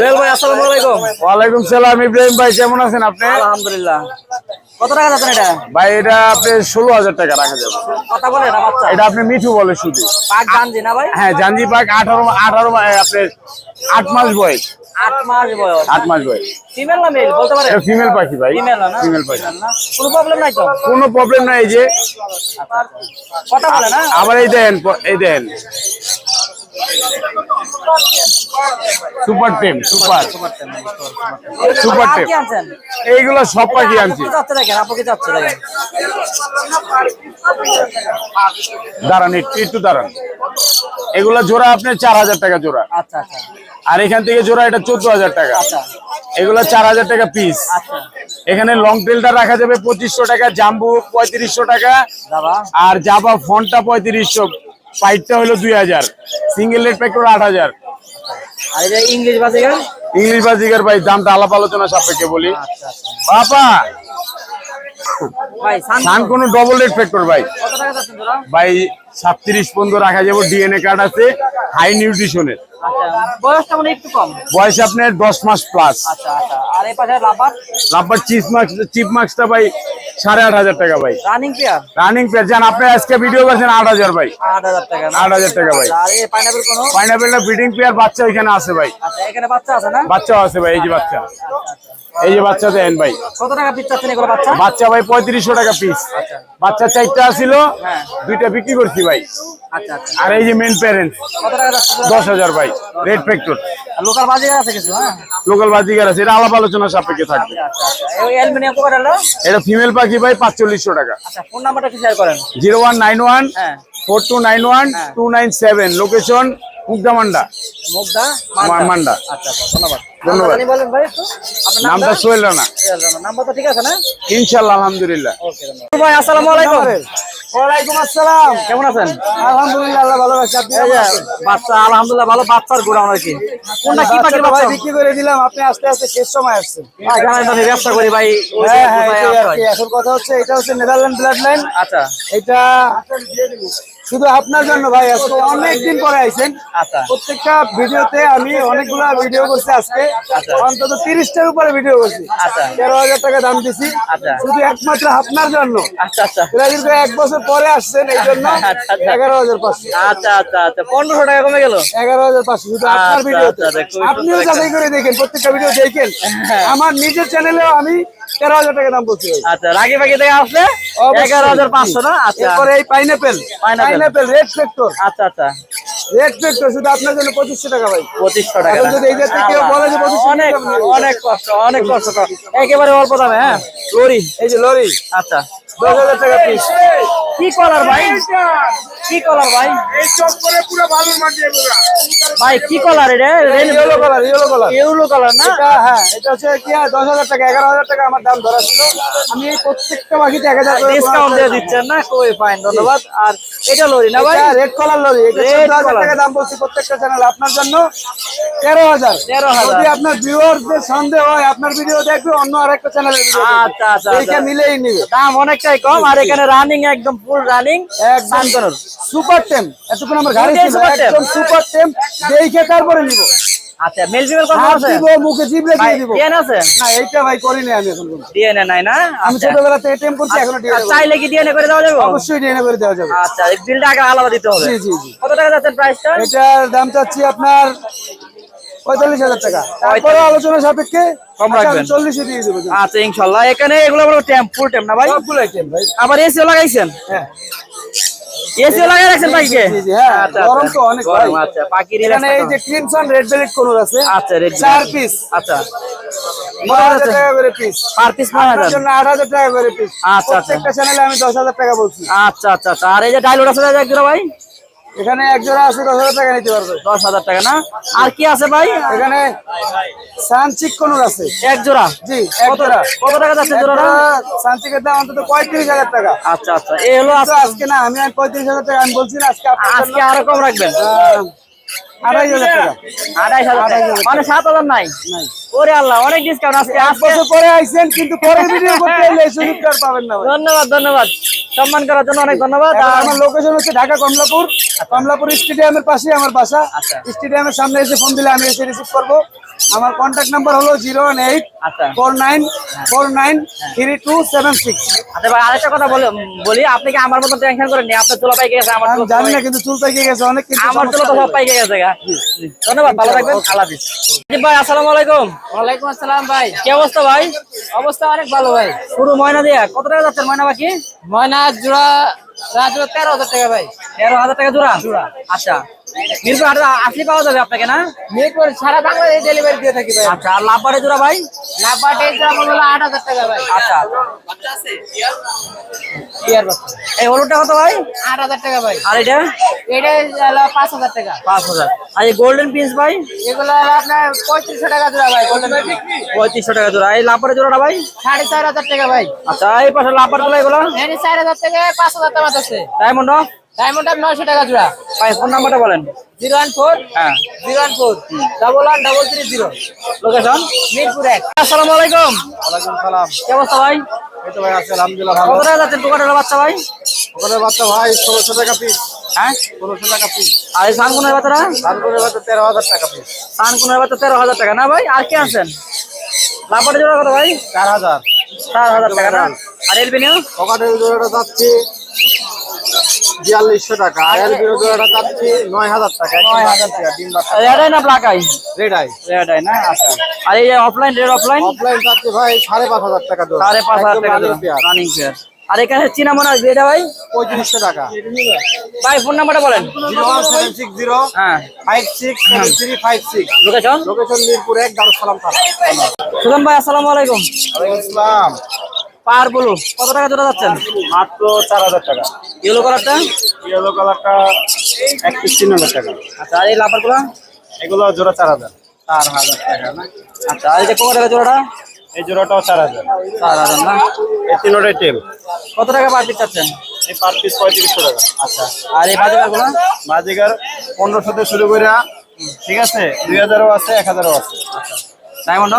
সোহেল ভাই আসসালামু আলাইকুম। ওয়ালাইকুম সালাম ইব্রাহিম ভাই কেমন আছেন আপনি? আলহামদুলিল্লাহ। কত টাকা যাচ্ছেন এটা? ভাই এটা আপনি ষোলো হাজার টাকা রাখা যাবে। কথা বলে না বাচ্চা। এটা আপনি মিঠু বলে শুধু। পাক জানজি না ভাই? হ্যাঁ জাঞ্জি পাক আঠারো আঠারো আপনার আট মাস বয়স। আট মাস বয়স। আট মাস বয়স। ফিমেল না মেল বলতে পারে ফিমেল পাখি ভাই। ফিমেল না? ফিমেল পাখি। কোনো প্রবলেম নাই তো? কোনো প্রবলেম নাই এই যে। কথা বলে না? আবার এই দেন এই দেন। Super team super super team এইগুলো সব পাখি আনছি। দাঁড়ান, একটু দাঁড়ান। এগুলা জোড়া আপনার চার হাজার টাকা জোড়া। আর এখান থেকে জোড়া এটা চোদ্দ হাজার টাকা। এগুলো চার হাজার টাকা পিস এখানে লং টেলটা রাখা যাবে পঁচিশশো টাকা, জাম্বু পঁয়ত্রিশশো টাকা। আর জাবা ফোনটা পঁয়ত্রিশশো পাইটটা হলো দুই হাজার। সিঙ্গেল রেট প্যাকেট আট হাজার। আর এটা ইংলিশ বাজিকার ইংলিশ বাজিকার ভাই দামটা আলাপ আলোচনা সাপেক্ষে বলি। আচ্ছা আচ্ছা। বাবা সান কোনো ডবল রেট ফ্যাক্টর ভাই। ভাই সাতত্রিশ পর্যন্ত রাখা যাবে ডিএনএ কার্ড আছে হাই নিউট্রিশনের আচ্ছা বয়সটা মানে বয়স আপনার দশ মাস প্লাস আচ্ছা আচ্ছা। চিপ মার্কস চিপ মার্কসটা ভাই সাড়ে আট হাজার টাকা ভাই। রানিং পেয়ার রানিং পেয়ার যান আপনি আজকে ভিডিও করছেন আট হাজার ভাই। আট হাজার টাকা না? আট হাজার টাকা ভাই। পাইনাপেল ব্রিডিং পেয়ার বাচ্চা ওইখানে আছে ভাই। আচ্ছা এখানে বাচ্চা আছে না? বাচ্চাও আছে ভাই এই যে বাচ্চা। এই যে বাচ্চা দেন ভাই। কত টাকা পিস চাচ্ছেন এগুলো বাচ্চা? বাচ্চা ভাই পঁয়ত্রিশশো টাকা পিস আচ্ছা। বাচ্চা চারটা ছিল হ্যাঁ। দুইটা বিক্রি করছি ভাই। আচ্ছা আচ্ছা। আর এই যে মেন প্যারেন্টস কত টাকা যাচ্ছে? দশ হাজার ভাই রেড ফ্যাক্টর লোকাল বাজিগার আছে কিছু হ্যাঁ? লোকাল বাজিকার আছে এটা আলাপ আলোচনা সাপেক্ষে থাকবে। আচ্ছা আচ্ছা এই অ্যালুমিনিয়াম কোকার হলো এটা ফিমেল পাখি ভাই পাঁচচল্লিশশো টাকা। আচ্ছা ফোন নাম্বারটা একটু শেয়ার করেন। জিরো ওয়ান নাইন ওয়ান হ্যাঁ। Four two nine location Mugdamanda Mugda Manda. আচ্ছা আচ্ছা ধন্যবাদ। ধন্যবাদ। বলেন ভাই একটু। আপনার নামটা সোহেল রানা। নাম্বার তো ঠিক আছে না? ইনশাল্লাহ আলহামদুলিল্লাহ। ওকে ধন্যবাদ। ভাই আসসালামু আলাইকুম। ওয়ালাইকুম আসসালাম। কেমন আছেন? আলহামদুলিল্লাহ আল্লাহ ভালো আছে। আপনি বাচ্চা আলহামদুলিল্লাহ ভালো বাচ্চার গোড়া আমরা কি কোনটা কি পাখির বাচ্চা বিক্রি করে দিলাম। আপনি আস্তে আস্তে শেষ সময় আসছেন। ভাই জানেন আমি ব্যবসা করি ভাই হ্যাঁ। হয়। এখন কথা হচ্ছে এটা হচ্ছে নেদারল্যান্ড ব্লাড লাইন আচ্ছা। এটা শুধু আপনার জন্য ভাই আজকে অনেক দিন পরে আইছেন আচ্ছা প্রত্যেকটা ভিডিওতে আমি অনেকগুলা ভিডিও করছি আজকে আচ্ছা। অন্তত তিরিশটার উপরে ভিডিও করছি আচ্ছা। তেরো হাজার টাকা দাম দিছি। শুধু একমাত্র আপনার জন্য আচ্ছা আচ্ছা কিন্তু এক বছর পরে আসছেন এই জন্য। এগারো হাজার পাঁচশো আচ্ছা আচ্ছা আচ্ছা পনেরোশো টাকা কমে গেল এগারো হাজার পাঁচশো শুধু আপনার ভিডিও খুবই আপনিও যাচাই করে দেখেন প্রত্যেকটা ভিডিও দেখেন হ্যাঁ। আমার নিজের চ্যানেলেও আমি তেরো হাজার টাকা দাম বলছি। আচ্ছা রাগি বাকি থেকে আসলে। এগারো হাজার পাঁচশো না? আচ্ছা। এরপরে এই পাইনাপেল পাইনাপেল রেড ফ্যাক্টর আচ্ছা আচ্ছা। রেড ফ্যাক্টর শুধু আপনার জন্য পঁচিশশো টাকা ভাই। পঁচিশশো টাকা যদি এই যে কেউ বলে যে 2500 অনেক অনেক কষ্ট অনেক কষ্ট একেবারে অল্প দামে হ্যাঁ? লরি এই যে লরি। আচ্ছা। দশ হাজার টাকা পিস কি কলার ভাই? কি কলার ভাই? ভাই কি কলার এটা yellow colour yellow colour yellow colour না? এটা হ্যাঁ এটা হচ্ছে কি হয়, দশ হাজার টাকা এগারো হাজার টাকা আমার দাম ধরা ছিল। আমি এই প্রত্যেকটা বাকিতে এক হাজার করে ডিসকাউন্ট দিয়ে দিচ্ছেন না? খুবই ফাইন ধন্যবাদ। আর এটা লরি না ভাই? রেড কলার লরি এটা Red চোদ্দ হাজার color। টাকা দাম বলছি প্রত্যেকটা চ্যানেল আপনার জন্য তেরো হাজার। 13,000 যদি আপনার ভিউয়ারদের সন্দেহ হয় আপনার ভিডিও দেখবে অন্য আরেকটা চ্যানেলের ভিডিও আচ্ছা আচ্ছা এইটা আচ্ছা। মিলেই নিবে। দাম অনেকটাই কম আর এখানে রানিং একদম ফুল রানিং একদম সুপার টেম এতক্ষণ আমার গাড়ি ছিল একদম সুপার টেম দেখে তারপরে নিব। আচ্ছা মেল ফিমেল কত আছে? দিব মুখে ভাই দিয়ে দিব। ডিএন আছে? না এইটা ভাই করিনি আমি এখন নাই না? আমি আচ্ছা। ছোটবেলা থেকে টেম করছি এখনও আর ডিএনএ চাইলে কি করে দেওয়া যাবে? অবশ্যই করে দেওয়া যাবে। আচ্ছা বিলটা আগে আলাদা দিতে হবে। জি জি জি। কত টাকা যাচ্ছে প্রাইসটা এটার দাম চাচ্ছি আপনার পঁয়তাল্লিশ হাজার টাকা। তারপরে আলোচনা সাপেক্ষে কম রাখবেন। চল্লিশে দিয়ে দেবো আচ্ছা ইনশাল্লাহ। এখানে এগুলো বড় ট্যাম্প ফুল ট্যাম্প না ভাই? সবগুলো আইটেম ভাই। আবার এসিও লাগাইছেন? হ্যাঁ। এসিও লাগাই রাখছেন হ্যাঁ, আচ্ছা, গরম আচ্ছা। তো অনেক গরম, ভাই। আচ্ছা পাখির এখানে এই যে ক্রিমসন রেড বেলেট কোনোর আছে আচ্ছা রেড চার পিস আচ্ছা। আচ্ছা, আচ্ছা। আচ্ছা আচ্ছা আচ্ছা। আর এই যে ডাইলোড আছে ভাই। এখানে এক জোড়া আছে দশ হাজার টাকা নিতে পারবে। দশ হাজার টাকা না? আর কি আছে ভাই? এখানে সানচিক কোনোর আছে। এক জোড়া? জি এক জোড়া। কত টাকা যাচ্ছে জোড়াটা? সানচিকের দাম অন্তত পঁয়ত্রিশ হাজার টাকা। আচ্ছা আচ্ছা। এই হলো আজকে না আমি আর পঁয়ত্রিশ হাজার টাকা আমি বলছি না আজকে আজকে আরও কম রাখবেন? আড়াই হাজার টাকা। আড়াইশ হাজার মানে সাত হাজার নাই? ওরে আল্লাহ অনেক ডিসকাউন্ট আজকে এক বছর পরে আইছেন কিন্তু পরে ভিডিও করতে এলে সুযোগটা পাবেন না ধন্যবাদ ধন্যবাদ। সম্মান করার জন্য অনেক ধন্যবাদ। আর আর আমার লোকেশন হচ্ছে ঢাকা কমলাপুর। কমলাপুর স্টেডিয়ামের পাশে আমার বাসা। আচ্ছা। স্টেডিয়ামের সামনে এসে ফোন দিলে আমি এসে রিসিভ করব। আমার কন্ট্যাক্ট নাম্বার হলো জিরো ওয়ান এইট আচ্ছা। Four nine four nine three two seven six. আচ্ছা ভাই আরেকটা কথা বলে বলি আপনি কি আমার মতো টেনশন করেন নি আপনার চুলা পাইকে গেছে আমার আমি জানি না কিন্তু চুল পেকে গেছে অনেক আমার চুলা তো সব হয়ে পাইকে গেছে। ধন্যবাদ ভালো থাকবেন। আল্লাহ হাফিজ ভাই আসসালামু আলাইকুম। ওয়ালাইকুম আসসালাম ভাই। কি অবস্থা ভাই? অবস্থা অনেক ভালো ভাই। শুরু ময়না দিয়া কত টাকা যাচ্ছেন ময়না বাকি? ময়না জোড়া জোড়া তেরো হাজার টাকা ভাই। তেরো হাজার টাকা জোড়া? জোড়া। আচ্ছা। মিরপুর হাটে আসলে পাওয়া যাবে আপনাকে না? মিরপুর সারা বাংলাদেশ ডেলিভারি দিয়ে থাকি ভাই। আচ্ছা আর লাভবারে জোড়া ভাই? লাভবাটে জোড়া মনে আট হাজার টাকা ভাই। আচ্ছা। ইয়ার বাচ্চা। এই হলুদটা কত ভাই? আট হাজার টাকা ভাই। আর এটা? এটা হলো পাঁচ হাজার টাকা। পাঁচ হাজার। আর এই গোল্ডেন পিস ভাই? এগুলো আপনার পঁয়ত্রিশশো টাকা জোড়া ভাই গোল্ডেন পঁয়ত্রিশশো টাকা জোড়া। এই লাভবারে জোড়াটা ভাই? সাড়ে চার হাজার টাকা ভাই। আচ্ছা এই পাশে লাভবারগুলো এগুলো? চার হাজার থেকে পাঁচ হাজার টাকা আছে। ডায়মন্ড ডায়মন্ড আপ নয়শো টাকা জোড়া। ভাই ফোন নাম্বারটা বলেন। জিরো ওয়ান ফোর হ্যাঁ। Zero one four double one double three zero location Mirpur এক। আসসালামু আলাইকুম। ওয়ালাইকুম সালাম। কি অবস্থা ভাই? এই তো ভাই আছে আলহামদুলিল্লাহ কত টাকা যাচ্ছেন দোকানের বাচ্চা ভাই? ওখানে বাচ্চা ভাই ষোলোশো টাকা পিস হ্যাঁ? ষোলোশো টাকা পিস আর এই সানকুনের বাচ্চাটা? তারপরে বাচ্চা তেরো হাজার টাকা পিস সানকুনের বাচ্চা তেরো হাজার টাকা। না ভাই আর কি আছেন? লাভবারে জোড়া কত ভাই? চার হাজার। চার হাজার টাকা না? আর এলবিনিও? ওখানে জোড়াটা যাচ্ছে বিয়াল্লিশশো টাকা। এলবির জোড়াটা যাচ্ছে নয় হাজার টাকা। নয় হাজার টাকা। ডিম বাচ্চা। রেডাই না ব্ল্যাক আই। রেড আই না? আচ্ছা। আর এই অফলাইন রেড অফলাইন অফলাইন যাচ্ছে ভাই সাড়ে পাঁচ হাজার টাকা সাড়ে পাঁচ হাজার টাকা রানিং পেয়ার আর এখানে চীনা মনে হয় এটা ভাই? পঁয়ত্রিশশো টাকা। ভাই ফোন নাম্বারটা বলেন। Zero one seven six zero হ্যাঁ। Five six seven three five six location location Mirpur এক দারুসালাম থানা। সুজন ভাই আসসালামু আলাইকুম। ইসলাম পার বলু কত টাকা জোড়া যাচ্ছেন? মাত্র চার হাজার টাকা। ইয়েলো কালারটা ইয়েলো কালারটা একত্রিশ তিন হাজার টাকা। আচ্ছা আর এই লাভারগুলো এগুলো জোড়া চার হাজার। চার হাজার টাকা না? আচ্ছা আর যে কোকা টাকা জোড়াটা? এই জোড়াটাও চার হাজার। চার হাজার না? এই তিনোটাই টেল কত টাকা পার পিস চাচ্ছেন এই পার পিস পঁয়ত্রিশশো টাকা। আচ্ছা আর এই বাজারগুলো বাজিগার পনেরোশো থেকে শুরু করে ঠিক আছে দুই হাজারও আছে এক হাজারও আছে। আচ্ছা। ডায়মন্ড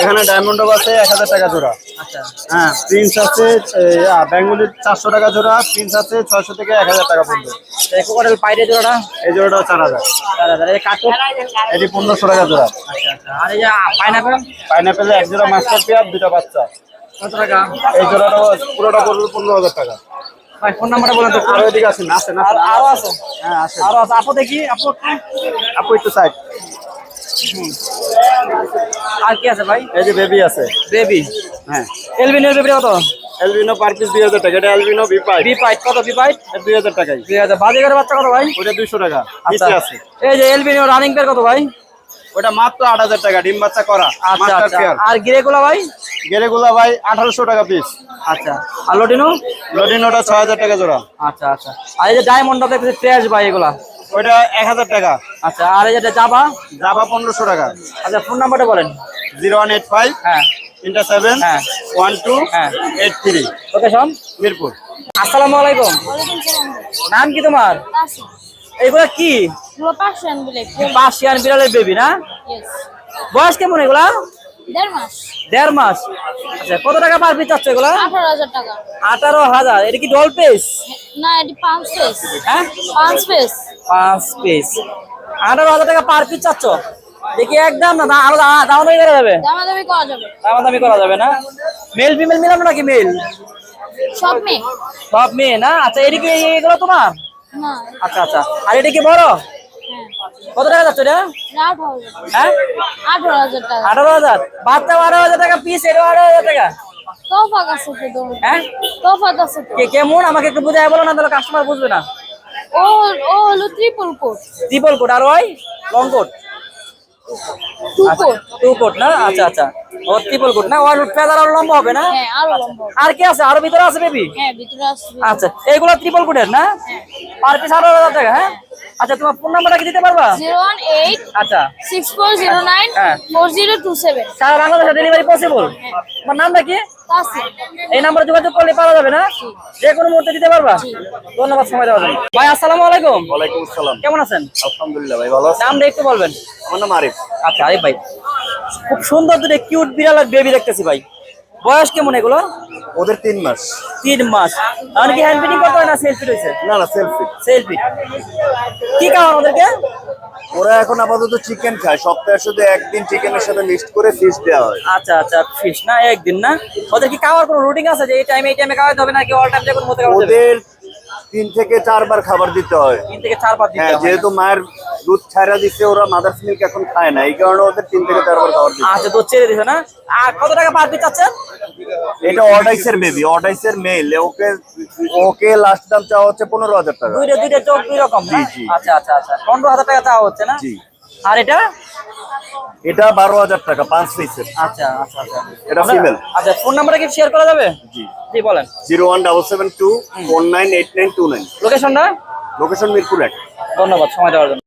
এখানে ডায়মন্ড আছে এক হাজার টাকা জোড়া। আচ্ছা। হ্যাঁ প্রিন্স আছে বেঙ্গলির চারশো টাকা জোড়া প্রিন্স আছে ছয়শো থেকে এক হাজার টাকা পর্যন্ত। এই কোকাটেল পাইরে জোড়াটা? এই জোড়াটাও চার হাজার। চার হাজার। এটি পনেরোশো টাকা জোড়া। আচ্ছা আচ্ছা। আর এই যে পাইনাপেল পাইনাপেলে এক জোড়া মাস্টার পেয়ার দুটা বাচ্চা। কত টাকা? এই জোড়াটাও পুরোটা পড়বে পনেরো হাজার টাকা। ভাই ফোন নাম্বারটা বলেন তো আরও এদিকে হ্যাঁ আরও আছে। আপু দেখি আপু আপু একটু সাইড আর কি আছে ভাই? এই যে বেবি আছে। বেবি হ্যাঁ। এলবিনের বেবি কত? এলবিনো পার পিস দুই হাজার টাকা। এটা এলবিনো বি পাই কত বি পাইট দুই হাজার টাকাই দুই হাজার। বাজিগারের বাচ্চা কত ভাই? ওটা দুইশো টাকা। আচ্ছা। নিচে আছে। এই যে এলবিনিও রানিং পেয়ার কত ভাই? ওটা মাত্র আট হাজার টাকা ডিম বাচ্চা করা। আচ্ছা আচ্ছা। আর গিরেগুলা ভাই? গেরেগুলা ভাই আঠারোশো টাকা পিস আচ্ছা। আর লটিনো? লটিনোটা ছয় হাজার টাকা জোড়া। আচ্ছা আচ্ছা। আর এই যে ডায়মন্ডটা দেখতেছি ট্রেস ভাই এগুলা। ওইটা এক হাজার টাকা। আচ্ছা আর এই যে জাবা জাভা পনেরোশো টাকা। আচ্ছা ফোন নাম্বারটা বলেন। জিরো ওয়ান এইট ফাইভ হ্যাঁ। তিনটা সেভেন হ্যাঁ। ওয়ান টু হ্যাঁ। Eight three. লোকেশন মিরপুর। আসসালামু আলাইকুম। নাম কি তোমার? এগুলা কি? পুরো পার্সিয়ান বিড়ালের বেবি না? বয়স কেমন এগুলা? দেড় মাস। আচ্ছা কত টাকা পার পিস চাচ্ছ এগুলা? আঠারো হাজার টাকা। আঠারো হাজার। এটা কি ডল পিস না এটি পাঁচ পিস হ্যাঁ? পাঁচ পিস পাঁচ পিস আঠারো হাজার টাকা পার পিস চাচ্ছ? দেখি একদম না আরও দাম দামি করা যাবে? দামাদামি করা যাবে। করা যাবে না? মেল ফিমেল মিলানো নাকি মেল সব মেয়ে। সব মেয়ে না? আচ্ছা এটা কি এগুলো তোমার? আচ্ছা আচ্ছা। আর এটা কি বড়? কত টাকা যাচ্ছে এটা? হ্যাঁ? আঠারো হাজার। বাচ্চা বারো হাজার টাকা পিস আঠারো হাজার টাকা। হ্যাঁ? কেমন? আমাকে একটু বুঝাই বলো না তাহলে কাস্টমার বুঝবে না। ও ও হলো ট্রিপল কোট ট্রিপল কোট আর ওই লং কোট টু কোট না? আচ্ছা আচ্ছা। ও ট্রিপল কোট না? ওর ফেদার আরও লম্বা হবে না? আরও কি আছে? আরও ভিতরে আছে বেবি হ্যাঁ আচ্ছা এইগুলো ট্রিপল কোটের না? পার পিস আঠারো হাজার টাকা হ্যাঁ? আচ্ছা তোমার ফোন নাম্বারটা কি দিতে পারবা? জিরো ওয়ান এইট আচ্ছা। সিক্স ফোর জিরো নাইন হ্যাঁ। Four zero two seven. সারা বাংলাদেশে ডেলিভারি পসিবল তোমার নামটা কি? পাঁচে এই নাম্বারে যোগাযোগ করলে পাওয়া যাবে না? যে কোনো মুহূর্তে দিতে পারবা? ধন্যবাদ সময় দেওয়ার জন্য। ভাই আসসালামু আলাইকুম। ওয়ালাইকুম আসসালাম। কেমন আছেন? আলহামদুলিল্লাহ ভাই ভালো আছেন নামটা একটু বলবেন। আমার নাম আরিফ। আচ্ছা আরে ভাই। খুব সুন্দর দুটো কিউট বিড়াল আর বেবি দেখতেছি ভাই। বয়স কেমন এগুলো? ওদের তিন মাস। তিন মাস। তাহলে কি হ্যান্ড ফিটিং করতে হয় না সেলফি রয়েছে? না না সেলফি সেলফি কি খাওয়ান ওদেরকে? ওরা এখন আপাতত চিকেন খায়। সপ্তাহে শুধু একদিন চিকেনের সাথে মিক্সড করে ফিশ দেওয়া হয়। আচ্ছা আচ্ছা ফিশ না একদিন না? ওদের কি খাওয়ার কোনো রুটিন আছে যে এই টাইমে এই টাইমে খাওয়াতে হবে নাকি অল টাইম যে কোনো মতো খাওয়াতে হবে? ওদের তিন থেকে চারবার খাবার দিতে হয়। তিন থেকে চার পাঁচ দিন হ্যাঁ। যেহেতু মায়ের দুধ ছাড়া দিচ্ছে ওরা মাদার্স মিল্ক এখন খায় না। এই কারণে ওদের তিন থেকে চারবার খাবার হয়। আচ্ছা দুধ ছেড়ে দিছে না? আর কত টাকা পার পিস চাচ্ছেন এটা অডাইসের বেবি অডাইসের মেল ওকে ওকে লাস্ট দাম চাওয়া হচ্ছে পনেরো হাজার টাকা। দুইটা দুইটা চোখ দুই রকম জি, জি। আচ্ছা আচ্ছা আচ্ছা। পনেরো হাজার টাকা চাওয়া হচ্ছে না? আর এটা? এটা বারো হাজার টাকা পাঁচ পিসের আচ্ছা আচ্ছা আচ্ছা। এটা female। আচ্ছা ফোন নাম্বারটা কি শেয়ার করা যাবে? জি। জি বলেন। Zero one double seven two four nine eight nine two nine. লোকেশনটা লোকেশন মিরপুর এক। ধন্যবাদ সময় দেওয়ার জন্য।